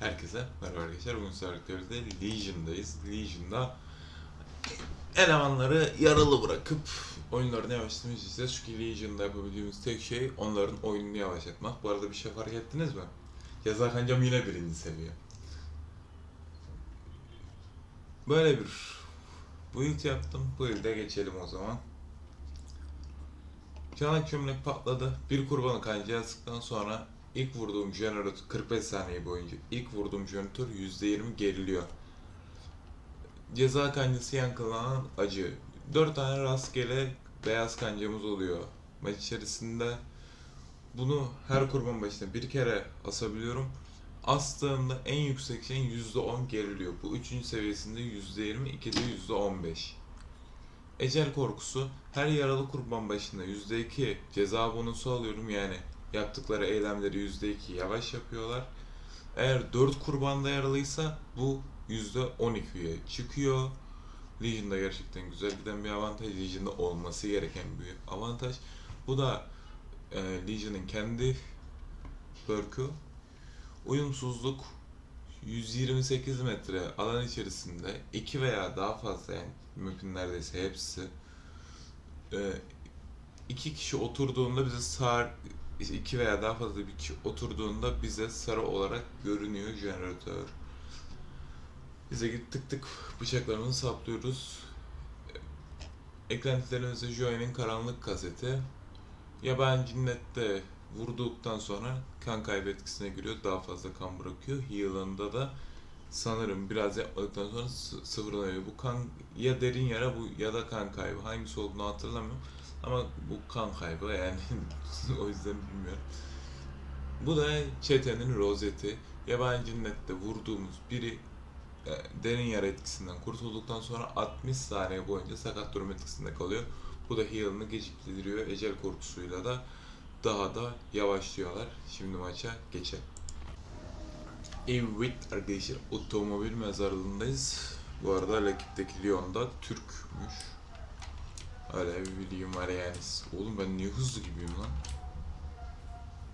Herkese merhaba arkadaşlar. Bugün sizlerle Legion'dayız. Legion'da elemanları yaralı bırakıp oyunlarını yavaşlatmayı isteyeceğiz. Çünkü Legion'da yapabildiğimiz tek şey onların oyununu yavaşlatmak. Bu arada bir şey fark ettiniz mi? Ceza kancam yine birinci seviye. Böyle bir build yaptım. Bu build'e geçelim o zaman. Çanak çömlek patladı. Bir kurbanı kancaya sıktıktan sonra ilk vurduğum jeneratör 45 saniye boyunca ilk vurduğum jeneratör %20 geriliyor. Ceza kancası yankılanan acı. 4 tane rastgele beyaz kancamız oluyor. Maç içerisinde bunu her kurban başına bir kere asabiliyorum. Astığımda en yüksek şeyin %10 geriliyor. Bu üçüncü seviyesinde %20, 2'de %15. Ecel korkusu her yaralı kurban başına %2 ceza bonusu alıyorum yani yaptıkları eylemleri %2 yavaş yapıyorlar. Eğer 4 kurbanda yaralıysa bu %12'ye çıkıyor. Legion'da gerçekten güzel giden bir avantaj. Legion'da olması gereken bir avantaj. Bu da e, Legion'ın kendi perk'ü. Uyumsuzluk 128 metre alan içerisinde iki veya daha fazla yani mümkün neredeyse hepsi e, iki kişi oturduğunda bize sağ iki veya daha fazla bir kişi oturduğunda bize sarı olarak görünüyor jeneratör. Bize git tık tık bıçaklarımızı saplıyoruz. Eklentilerimizde Joey'nin karanlık kaseti. Yabancı cinnette vurduktan sonra kan kaybı etkisine giriyor. Daha fazla kan bırakıyor. Heal'ında da sanırım biraz yapmadıktan sonra sı- sıfırlanıyor. Bu kan ya derin yara bu ya da kan kaybı. Hangisi olduğunu hatırlamıyorum. Ama bu kan kaybı yani o yüzden bilmiyorum. Bu da çetenin rozeti. Yabancı cinnette vurduğumuz biri e, derin yara etkisinden kurtulduktan sonra 60 saniye boyunca sakat durum etkisinde kalıyor. Bu da heal'ını geciktiriyor. Ecel korkusuyla da daha da yavaşlıyorlar. Şimdi maça geçelim. Evet arkadaşlar otomobil mezarlığındayız. Bu arada rakipteki Leon da Türkmüş. Öyle bir bilgim var yani. Oğlum ben niye hızlı gibiyim lan?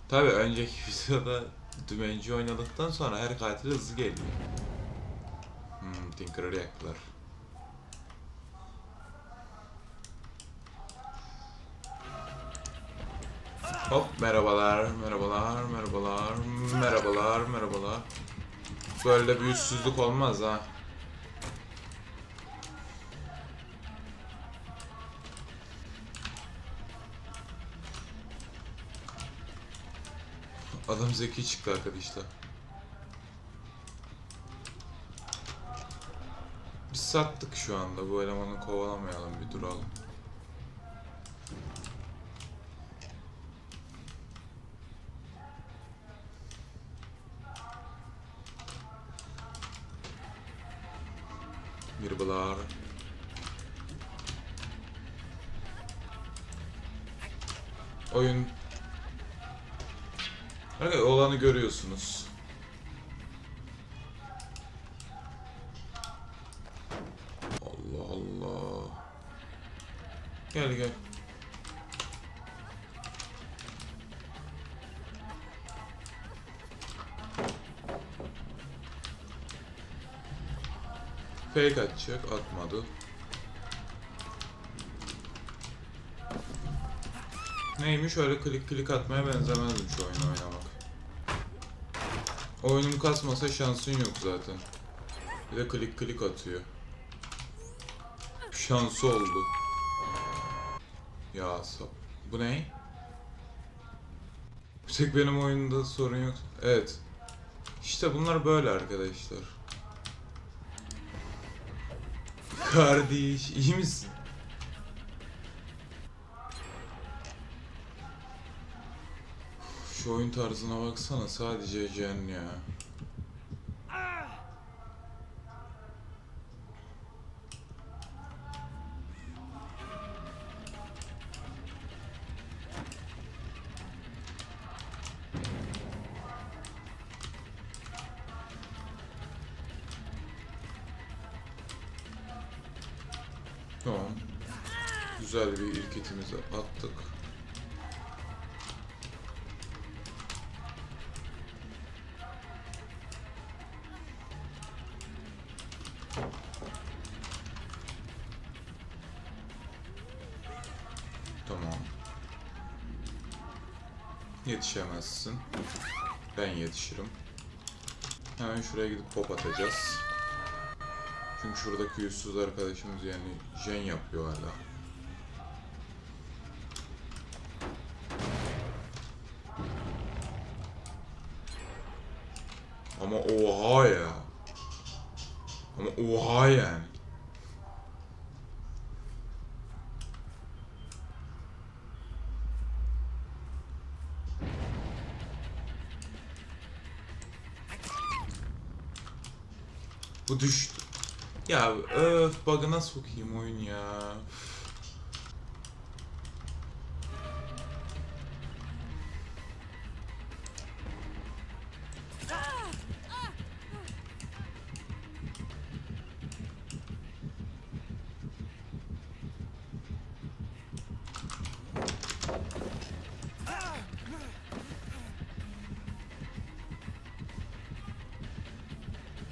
Tabi önceki videoda dümenci oynadıktan sonra her katil hızlı geliyor. Hmm, Tinker'ı yaktılar. Hop merhabalar, merhabalar, merhabalar, merhabalar, merhabalar. Böyle bir yüzsüzlük olmaz ha. Adam zeki çıktı arkadaşlar. Biz sattık şu anda. Bu elemanı kovalamayalım bir duralım. Atacak, atmadı. Neymiş öyle klik klik atmaya benzemezmiş oyun oynamak. Oyunun kasmasa şansın yok zaten. Bir de klik klik atıyor. Şansı oldu. Ya sap. Bu ne? Bir tek benim oyunda sorun yok. Evet. İşte bunlar böyle arkadaşlar. Kardeş iyi misin? Şu oyun tarzına baksana sadece Jen ya. güzel bir ilk attık. Tamam. Yetişemezsin. Ben yetişirim. Hemen şuraya gidip pop atacağız. Çünkü şuradaki yüzsüz arkadaşımız yani jen yapıyor hala. Ama oha ya. Ama oha yani. Bu düştü. Ya öf bug'ına sokayım oyun ya.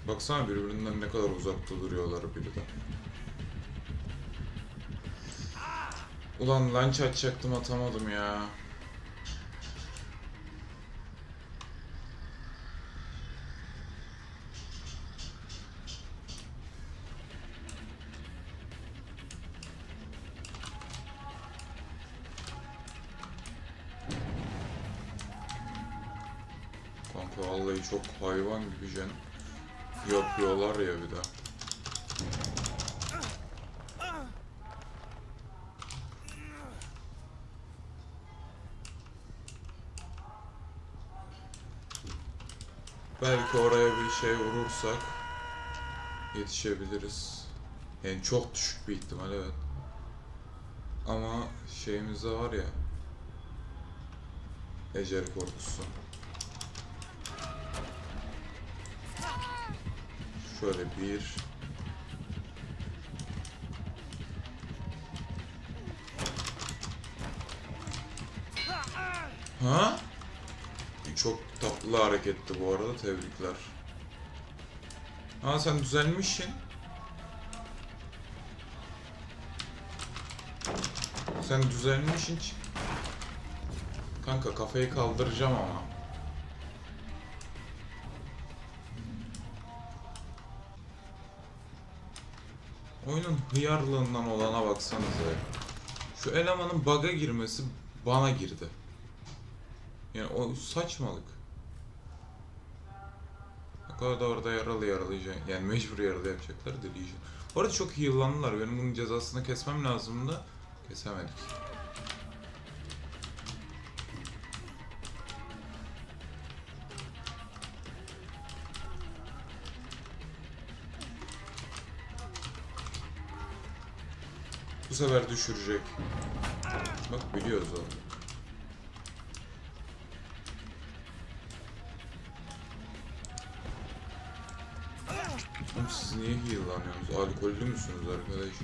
Baksana birbirinden ne kadar uzakta duruyorlar biri. Ulan lunch açacaktım atamadım ya. Kanka vallahi çok hayvan gibi jen yapıyorlar ya bir de. Belki oraya bir şey vurursak yetişebiliriz. Yani çok düşük bir ihtimal evet. Ama şeyimiz de var ya. Ecel korkusu. Şöyle bir. Ha? Çok tatlı hareketti bu arada. Tebrikler. Ha sen düzelmişsin. Sen düzelmişsin. Kanka kafayı kaldıracağım ama. Oyunun hıyarlığından olana baksanıza ya. Şu elemanın bug'a girmesi bana girdi. Yani o saçmalık. Ne kadar da orada yaralı yaralayacak. Yani mecbur yaralı yapacaklar deleyeceğim. Orada çok heal'landılar. Benim bunun cezasını kesmem lazımdı. Kesemedik. Bu sefer düşürecek. Bak biliyoruz o. Oğlum siz niye heal'lanıyorsunuz? Alkollü müsünüz arkadaş?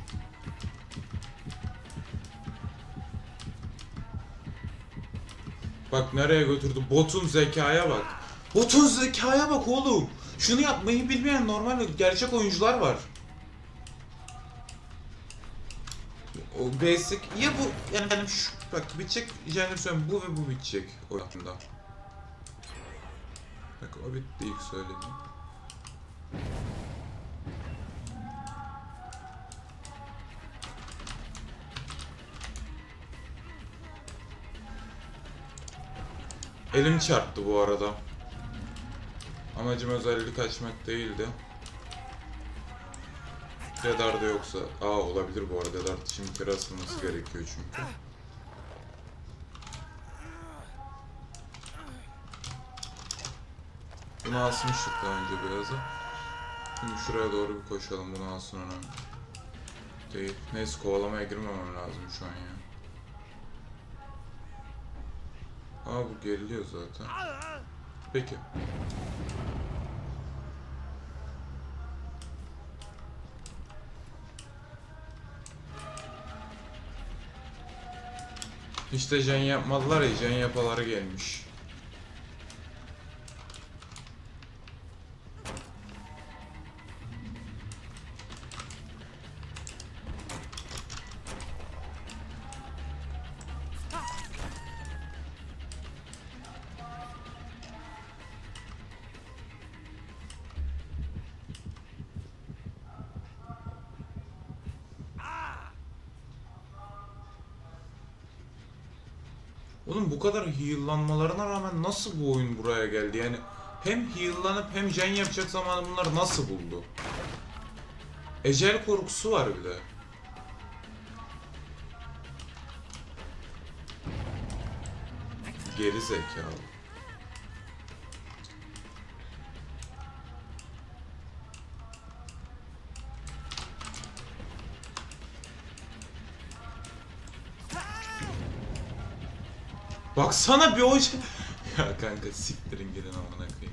Bak nereye götürdü? Botun zekaya bak. Botun zekaya bak oğlum. Şunu yapmayı bilmeyen normal gerçek oyuncular var. Basic ya bu yani benim şu bak bitecek söyleyeyim bu ve bu bitecek oyunda. Bak o bitti ilk söylediğim. Elim çarptı bu arada. Amacım özellik açmak değildi. Dedar'da yoksa... Aa olabilir bu arada. Dedar şimdi kere asılması gerekiyor çünkü. Bunu asmıştık daha önce beyazı. Şimdi şuraya doğru bir koşalım. Bunu alsın önemli. Değil. Neyse kovalamaya girmemem lazım şu an ya. Aa bu geriliyor zaten. Peki. İşte jen yapmadılar ya, jen yapaları gelmiş. Oğlum bu kadar heal'lanmalarına rağmen nasıl bu oyun buraya geldi? Yani hem heal'lanıp hem can yapacak zamanı bunlar nasıl buldu? Ecel korkusu var bir de. Geri zekalı. Baksana bir o şey- Ya kanka siktirin gidin amına koyayım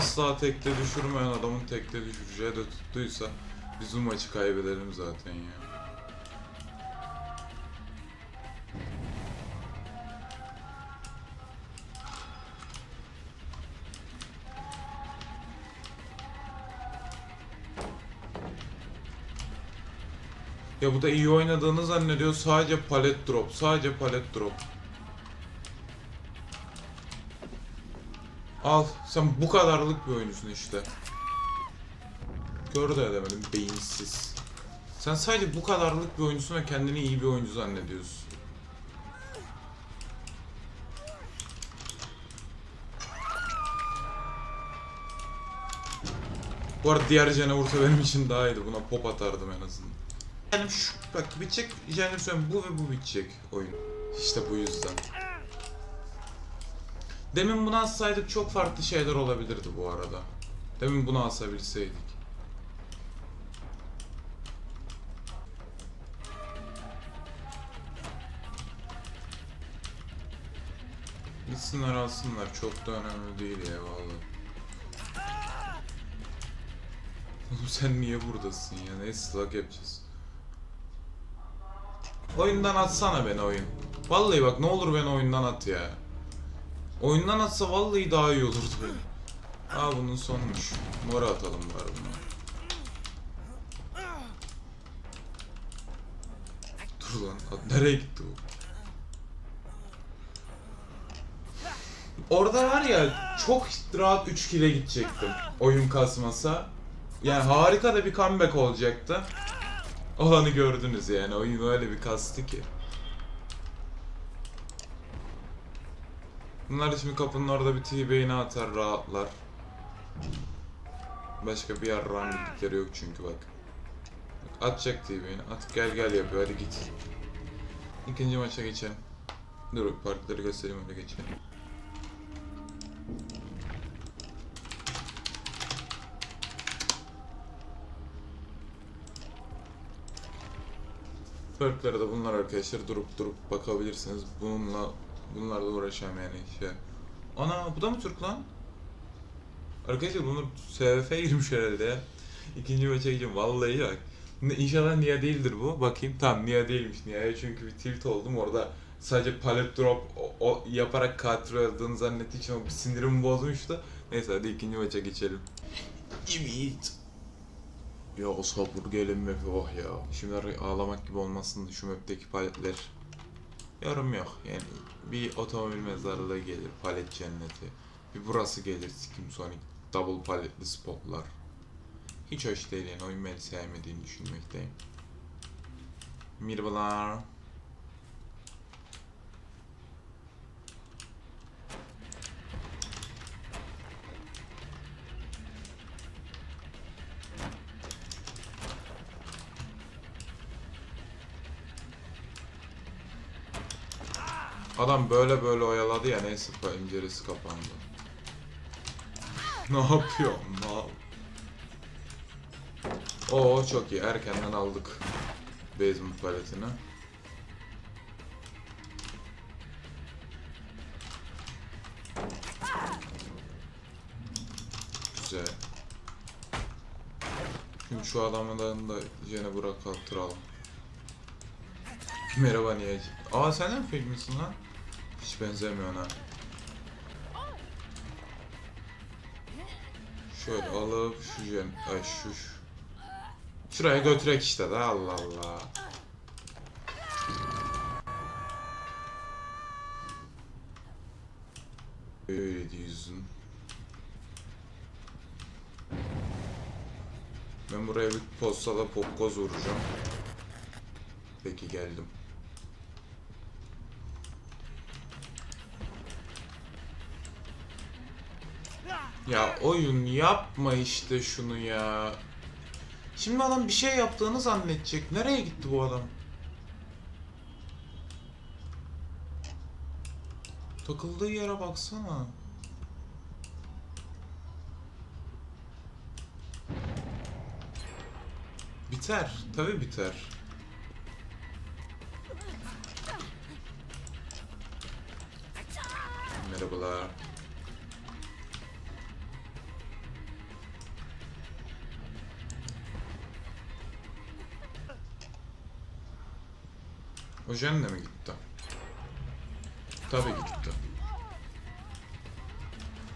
Asla tekte düşürmeyen adamın tekte düşüreceği de tuttuysa biz bu maçı kaybedelim zaten ya. Ya bu da iyi oynadığını zannediyor. Sadece palet drop. Sadece palet drop. Al. Sen bu kadarlık bir oyuncusun işte. Kör de edemedim. Beyinsiz. Sen sadece bu kadarlık bir oyuncusun ve kendini iyi bir oyuncu zannediyorsun. Bu arada diğer Jennifer benim için daha iyiydi. Buna pop atardım en azından. Yani şu, bak bitecek, Jennifer bu ve bu bitecek oyun. İşte bu yüzden. Demin bunu alsaydık çok farklı şeyler olabilirdi bu arada. Demin bunu asabilseydik. Gitsinler alsınlar çok da önemli değil ya vallahi. Oğlum sen niye buradasın ya? Ne ıslak yapacağız? Oyundan atsana beni oyun. Vallahi bak ne olur beni oyundan at ya. Oyundan atsa vallahi daha iyi olurdu benim. Aa bunun sonmuş. Mora atalım bari buna. Dur lan nereye gitti bu? Orada var ya çok rahat 3 kile gidecektim oyun kasmasa. Yani harika da bir comeback olacaktı. Olanı gördünüz yani oyun öyle bir kastı ki. Bunlar şimdi kapının orada bir T-Bane'i atar rahatlar. Başka bir yarrağın bildikleri yok çünkü bak. bak atacak T-Bane'i. At gel gel yapıyor hadi git. İkinci maça geçelim. Dur parkları göstereyim öyle geçelim. Perklere de bunlar arkadaşlar durup durup bakabilirsiniz. Bununla bunlarla uğraşamam yani şey. Ana bu da mı Türk lan? Arkadaşlar bunu SVF girmiş herhalde. İkinci maça gideceğim. Vallahi bak. İnşallah Nia değildir bu. Bakayım. Tamam Nia değilmiş. Nia'ya çünkü bir tilt oldum. Orada sadece palet drop o, o yaparak katil aldığını zannettiği için o bir sinirimi bozmuştu. Neyse hadi ikinci maça geçelim. Ümit. Ya sabır gelin map oh ya. Şimdi ağlamak gibi olmasın şu map'teki paletler. Yorum yok yani bir otomobil mezarlığı gelir palet cenneti. Bir burası gelir Skim Sonic double paletli spotlar. Hiç hoş değil yani oyun beni sevmediğini düşünmekteyim. Merhabalar. Adam böyle böyle oyaladı ya neyse penceresi kapandı. ne yapıyor mal? Oo çok iyi erkenden aldık basement paletini. Güzel. Şimdi şu adamın da yine bırak attıralım. Merhaba Niyacı. Aa sen de mi filmsin lan? Hiç benzemiyor ha. Şöyle alıp şu jen... Ay şu... şu. Şuraya götürek işte de Allah Allah. Öyle diyorsun. Ben buraya bir postada popkoz vuracağım. Peki geldim. Ya oyun yapma işte şunu ya. Şimdi adam bir şey yaptığını zannedecek. Nereye gitti bu adam? Takıldığı yere baksana. Biter. Tabi biter. O Jen de mi gitti? Tabii gitti.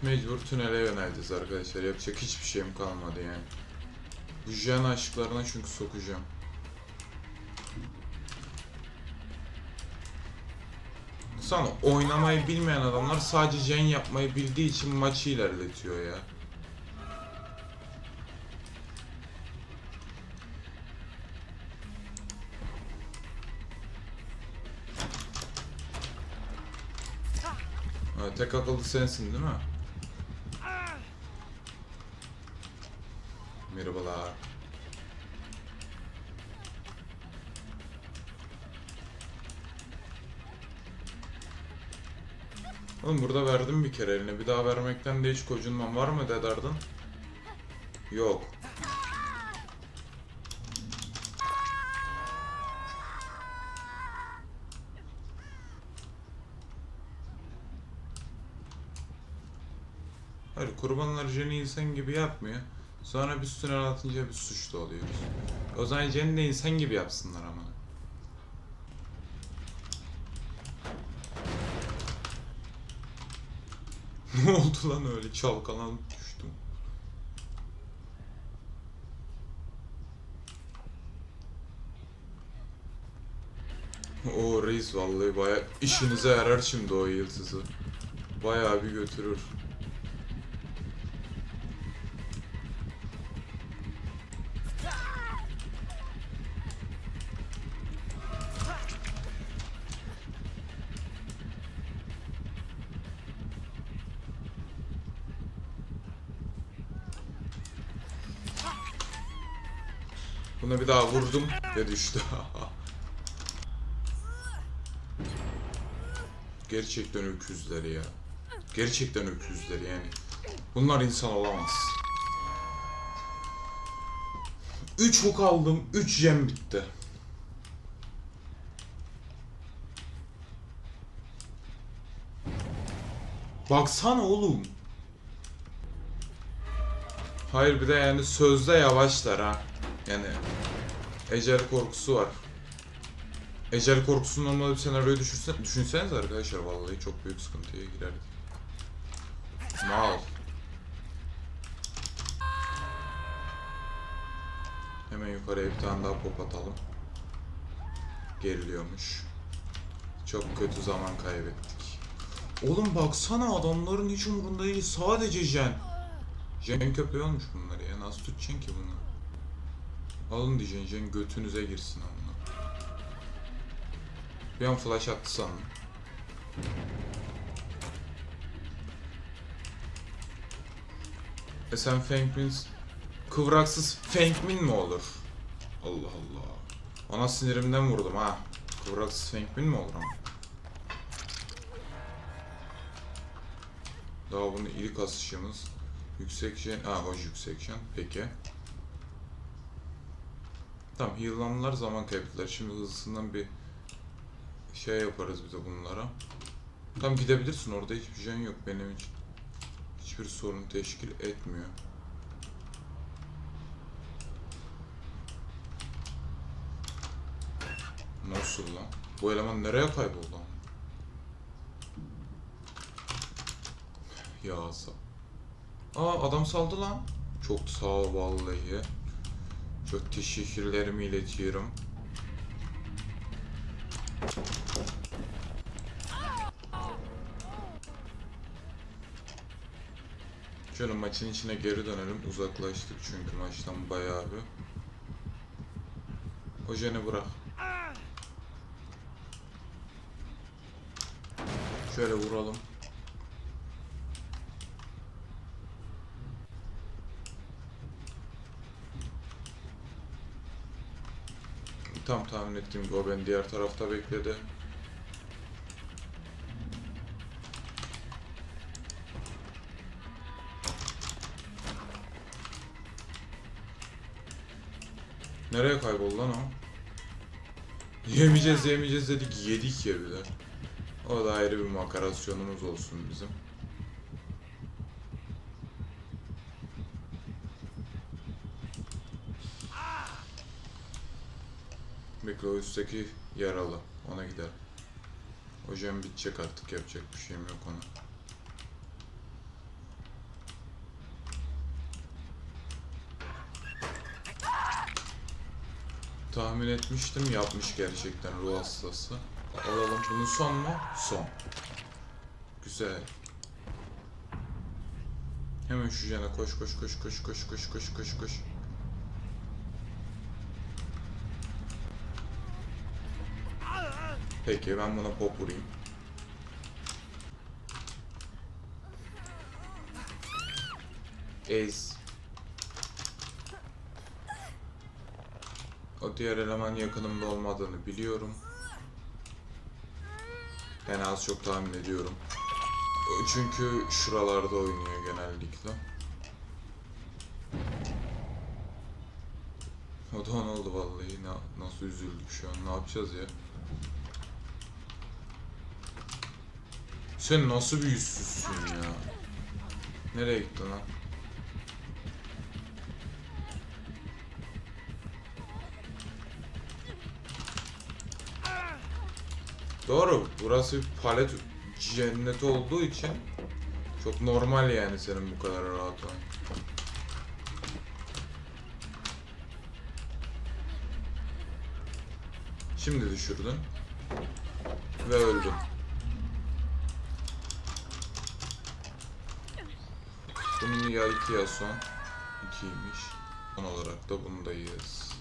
Mecbur tünele yöneleceğiz arkadaşlar. Yapacak hiçbir şeyim kalmadı yani. Bu Jen aşklarına çünkü sokacağım. Sana oynamayı bilmeyen adamlar sadece Jen yapmayı bildiği için maçı ilerletiyor ya. Tek akıllı sensin değil mi? Merhabalar. Oğlum burada verdim bir kere eline. Bir daha vermekten de hiç kocunmam. Var mı dedardın? Yok. İnsan gibi yapmıyor. Sonra biz tünel atınca biz suçlu oluyoruz. O zaman Jen'i de insan gibi yapsınlar ama. ne oldu lan öyle çalkalanıp düştüm. O reis vallahi baya işinize yarar şimdi o yıldızı. Bayağı bir götürür. Buna bir daha vurdum ve düştü. Gerçekten öküzler ya. Gerçekten öküzler yani. Bunlar insan olamaz. 3 hook aldım, 3 gem bitti. Baksana oğlum. Hayır bir de yani sözde yavaşlar ha. Yani ecel korkusu var. Ecel korkusunun olmadığı bir senaryoyu düşünsen, düşünseniz arkadaşlar vallahi çok büyük sıkıntıya girerdik. Mal. Hemen yukarıya bir tane daha pop atalım. Geriliyormuş. Çok kötü zaman kaybettik. Oğlum baksana adamların hiç umurunda değil. Sadece Jen. Jen köpeği olmuş bunlar ya. Nasıl tutacaksın ki bunu? Alın diyeceksin Jen götünüze girsin amına. Bir an flash attı sandım. E sen Fengmin kıvraksız Fengmin mi olur? Allah Allah. Ona sinirimden vurdum ha. Kıvraksız Fengmin mi olur ama? Daha bunu ilk asışımız. Yüksek jen... Aa hoş yüksek jen. Peki. Tamam heal'lanmalar zaman kaybettiler. Şimdi hızlısından bir şey yaparız bir de bunlara. Tam gidebilirsin orada hiçbir jen yok benim için. Hiçbir sorun teşkil etmiyor. Nasıl lan? Bu eleman nereye kayboldu lan? Ya Aa adam saldı lan. Çok sağ vallahi. Çok teşekkürlerimi iletiyorum. Şöyle maçın içine geri dönelim. Uzaklaştık çünkü maçtan bayağı bir. Hoca'nı bırak. Şöyle vuralım. Tam tahmin ettiğim gibi o beni diğer tarafta bekledi. Nereye kayboldu lan o? Yemeyeceğiz yemeyeceğiz dedik yedik ya de. O da ayrı bir makarasyonumuz olsun bizim. Üstteki yaralı. Ona gider. Hocam bitecek artık yapacak bir şeyim yok ona. Tahmin etmiştim yapmış gerçekten ruh hastası. Alalım bunu son mu? Son. Güzel. Hemen şu cana koş koş koş koş koş koş koş koş koş. Peki ben buna pop vurayım. Ez. O diğer eleman yakınımda olmadığını biliyorum. Yani az çok tahmin ediyorum. Çünkü şuralarda oynuyor genellikle. O da ne oldu vallahi. Na- nasıl üzüldük şu an. Ne yapacağız ya? Sen nasıl bir yüzsüzsün ya? Nereye gittin lan? Doğru. Burası bir palet cenneti olduğu için çok normal yani senin bu kadar rahat olman. Şimdi düşürdün. Ve öldün. Bunun ya iki ya son. İkiymiş. Son olarak da yiyeceğiz.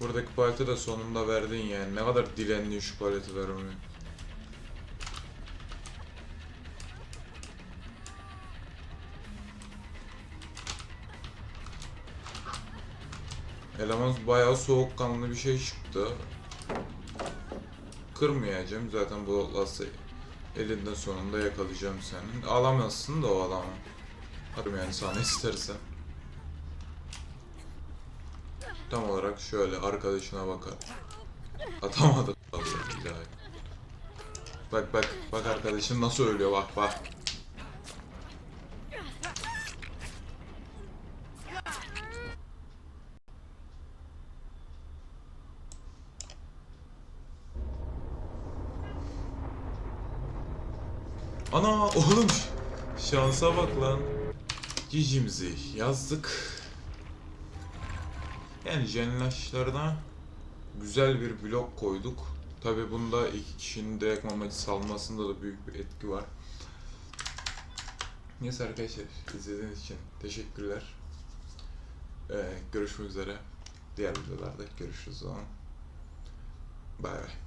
Buradaki paleti de sonunda verdin yani. Ne kadar dilendin şu paleti vermeye. Eleman bayağı soğukkanlı bir şey çıktı. Kırmayacağım zaten bu lası elinde sonunda yakalayacağım senin. Alamazsın da o adamı. Atarım yani sana istersen. Tam olarak şöyle arkadaşına bakar. Atamadı. Vallahi billahi. Bak bak bak arkadaşın nasıl ölüyor bak bak. Ana oğlum şansa bak lan. Cicimizi yazdık. Yani jenlaşlarına güzel bir blok koyduk. Tabi bunda iki kişinin direkt amacı salmasında da büyük bir etki var. Neyse arkadaşlar izlediğiniz için teşekkürler. Ee, görüşmek üzere. Diğer videolarda görüşürüz o zaman. Bay bay.